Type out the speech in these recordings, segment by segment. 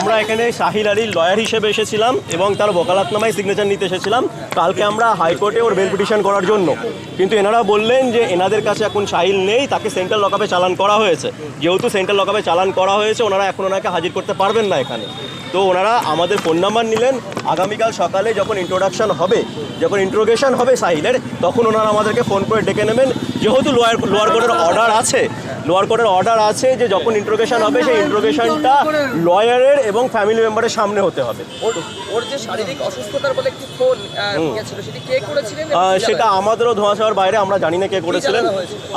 আমরা এখানে শাহিল আলীর লয়ার হিসেবে এসেছিলাম এবং তার বকালাতনামায় সিগনেচার নিতে এসেছিলাম। কালকে আমরা হাইকোর্টে ওর বেল পিটিশন করার জন্য। কিন্তু এনারা বললেন যে এনাদের কাছে এখন শাহিল নেই, তাকে সেন্ট্রাল লকআপে চালান করা হয়েছে। যেহেতু সেন্ট্রাল লকআপে চালান করা হয়েছে, ওনারা এখন ওনাকে হাজির করতে পারবেন না এখানে। তো ওনারা আমাদের ফোন নাম্বার নিলেন। আগামীকাল সকালে যখন ইন্ট্রোডাকশন হবে, যখন ইন্ট্রোগেশন হবে সাহিলের তখন ওনারা আমাদেরকে ফোন করে ডেকে নেবেন। যেহেতু লোয়ার লোয়ার কোর্টের অর্ডার আছে লোয়ার কোর্টের অর্ডার আছে যে যখন ইন্ট্রোগেশন হবে সেই ইন্ট্রোগেশনটা লয়ারের এবং ফ্যামিলি মেম্বারের সামনে হতে হবে। ওর যে শারীরিক অসুস্থতার বলে একটি ফোন সেটি কে করেছিলেন সেটা? আমাদেরও ধোঁয়াশাওয়ার বাইরে আমরা জানি না কে করেছিলেন।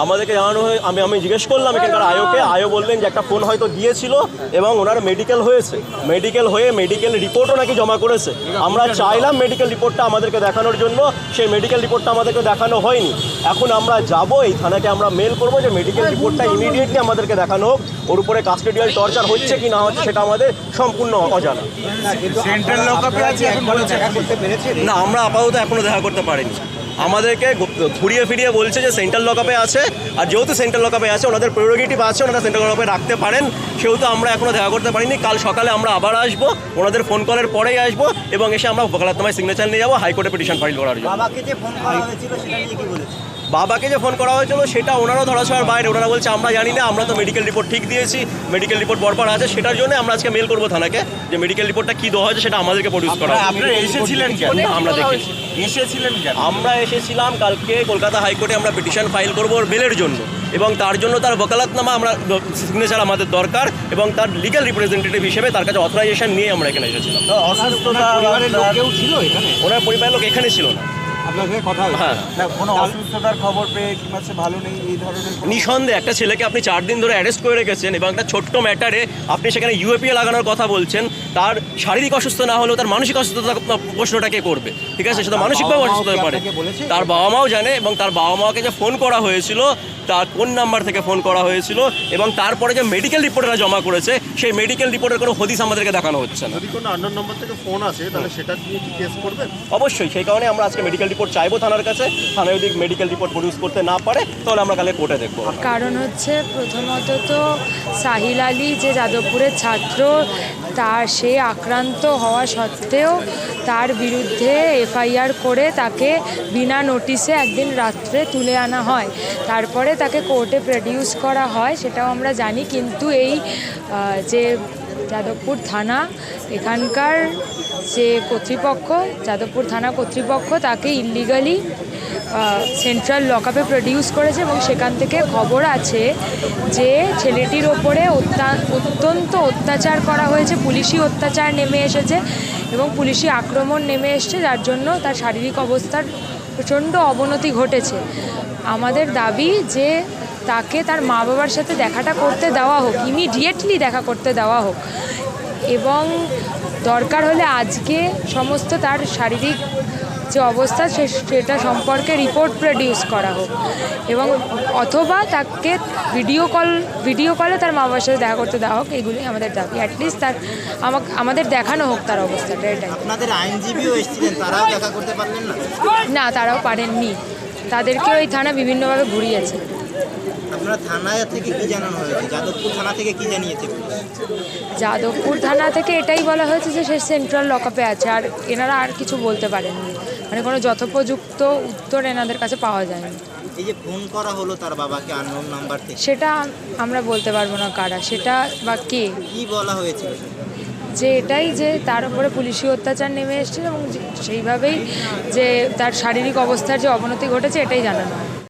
আমাদেরকে জানানো হয়ে আমি আমি জিজ্ঞেস করলাম এখানকার আয়োকে আয়ো বললেন যে একটা ফোন হয়তো দিয়েছিল এবং ওনার মেডিকেল হয়েছে। মেডিকেল হয়ে মেডিকেল রিপোর্টও নাকি জমা করেছে। আমরা চাইলাম মেডিকেল রিপোর্টটা আমাদেরকে দেখানোর জন্য সেই মেডিকেল রিপোর্টটা আমাদেরকে দেখানো হয়নি। এখন আমরা যাব এই থানাকে আমরা মেল করব যে মেডিকেল রিপোর্টটা ইমিডিয়েটলি আমাদেরকে দেখানো হোক ওর উপরে কাস্টেডিয়াল টর্চার হচ্ছে কি না হচ্ছে সেটা আমাদের সম্পূর্ণ অজানা। সেন্ট্রাল লকআপে আছে এখন বলেছে। দেখা করতে পেরেছে? না আমরা আপাতত এখনও দেখা করতে পারিনি। আমাদেরকে ঘুরিয়ে ফিরিয়ে বলছে যে সেন্ট্রাল লকআপে আছে আর যেহেতু সেন্ট্রাল লকআপে আছে ওনাদের প্রিয়োরিটিভ আছে ওনারা সেন্ট্রাল লকআপে রাখতে পারেন। সেহেতু আমরা এখনও দেখা করতে পারিনি। কাল সকালে আমরা আবার আসব ওনাদের ফোন কলের পরেই আসব এবং এসে আমরা বকালাতনামায় সিগনেচার নিয়ে যাব হাইকোর্টে পিটিশন ফাইল করার জন্য। বাবাকে যে ফোন করা হয়েছিল সেটা ওনারও ধরাছোঁয়ার বাইরে। ওনারা বলছে আমরা জানি না আমরা তো মেডিকেল রিপোর্ট ঠিক দিয়েছি। মেডিকেল রিপোর্ট বরবার আছে। সেটার জন্য আমরা আজকে মেল করব থানাকে যে মেডিকেল রিপোর্টটা কী দেওয়া হয়েছে সেটা আমাদেরকে প্রডিউস করা এসেছিলেন আমরা দেখেছি। এসেছিলেন আমরা এসেছিলাম কালকে কলকাতা হাইকোর্টে আমরা পিটিশন ফাইল করব বেলের জন্য। এবং তার জন্য তার বকালাতনামা আমরা সিগনেচার আমাদের দরকার এবং তার লিগ্যাল রিপ্রেজেন্টেটিভ হিসেবে তার কাছে অথরাইজেশন নিয়ে আমরা এখানে এসেছিলাম। অসুস্থতা পরিবারের লোক কেউ ছিল এখানে? ওনার পরিবারের লোক এখানে ছিল না। আপনার সাথে কথা হয়েছে। হ্যাঁ। না কোনো অসুস্থতার খবর পেয়ে কিংবা সে ভালো নেই এই ধরনের কোনো- নিঃসন্দেহে একটা ছেলেকে আপনি চার দিন ধরে অ্যারেস্ট করে রেখেছেন এবং একটা ছোট্ট ম্যাটারে আপনি সেখানে ইউএপিএ লাগানোর কথা বলছেন তার শারীরিক অসুস্থ না হলেও তার মানসিক অসুস্থতা প্রশ্নটা কে করবে? ঠিক আছে সেটা মানসিকভাবে বাবা মাও অসুস্থ হতে কি পারে। আপনাকে বলেছে? তার বাবা মাও জানে এবং তার বাবা মাকে যে ফোন করা হয়েছিল তার কোন নাম্বার থেকে ফোন করা হয়েছিল এবং তারপরে যে মেডিকেল রিপোর্টটা জমা করেছে সেই মেডিকেল রিপোর্টের কোনো হদিস আমাদেরকে দেখানো হচ্ছে না। যদি কোনো আন্ডার নম্বর থেকে ফোন আসে তাহলে সেটা নিয়ে কি কেস করবেন? অবশ্যই সেই কারণে আমরা আজকে মেডিকেল রিপোর্ট চাইব থানার কাছে। থানায় যদি মেডিকেল রিপোর্ট প্রডিউস করতে না পারে, তাহলে আমরা কালে কোর্টে দেখব। কারণ হচ্ছে প্রথমত তো সাহিল আলী যে যাদবপুরের ছাত্র তার সে আক্রান্ত হওয়া সত্ত্বেও তার বিরুদ্ধে এফআইআর করে তাকে বিনা নোটিশে একদিন রাত্রে তুলে আনা হয়। তারপরে তাকে কোর্টে প্রডিউস করা হয়, সেটাও আমরা জানি। কিন্তু এই যে যাদবপুর থানা, এখানকার যে কর্তৃপক্ষ, যাদবপুর থানা কর্তৃপক্ষ তাকে ইলিগালি সেন্ট্রাল লকআপে প্রডিউস করেছে এবং সেখান থেকে খবর আছে যে ছেলেটির ওপরে অত্যা- অত্যন্ত অত্যাচার করা হয়েছে। পুলিশি অত্যাচার নেমে এসেছে এবং পুলিশি আক্রমণ নেমে এসছে, যার জন্য তার শারীরিক অবস্থার প্রচণ্ড অবনতি ঘটেছে। আমাদের দাবি যে তাকে তার মা বাবার সাথে দেখাটা করতে দেওয়া হোক ইমিডিয়েটলি দেখা করতে দেওয়া হোক। এবং দরকার হলে আজকে সমস্ত তার শারীরিক যে অবস্থা সে সেটা সম্পর্কে রিপোর্ট প্রডিউস করা হোক। এবং অথবা তাকে ভিডিও কল ভিডিও কলে তার মা বাবার সাথে দেখা করতে দেওয়া হোক এগুলি আমাদের দাবি। অ্যাটলিস্ট তার আমাকে আমাদের দেখানো হোক তার অবস্থাটা এটাই আপনাদের আইনজীবীও এসেছিলেন তারাও দেখা করতে পারলেন না? না তারাও পারেননি। তাদেরকেও এই থানা বিভিন্নভাবে ঘুরিয়েছে। আপনারা থানা থেকে কি জানানো হয়েছে? যাদবপুর থানা থেকে কি জানিয়েছে যাদবপুর থানা থেকে এটাই বলা হয়েছে যে সে সেন্ট্রাল লকআপে আছে আর এনারা আর কিছু বলতে পারেননি। মানে কোনো যথোপযুক্ত উত্তর এনাদের কাছে পাওয়া যায়নি। এই যে ফোন করা হলো তার বাবাকে আননোন নাম্বার থেকে। সেটা আমরা বলতে পারব না কারা সেটা বা কে। কি বলা হয়েছিল? যে এটাই যে তার উপরে পুলিশি অত্যাচার নেমে এসেছে এবং সেইভাবেই যে তার শারীরিক অবস্থার যে অবনতি ঘটেছে এটাই জানানো হয়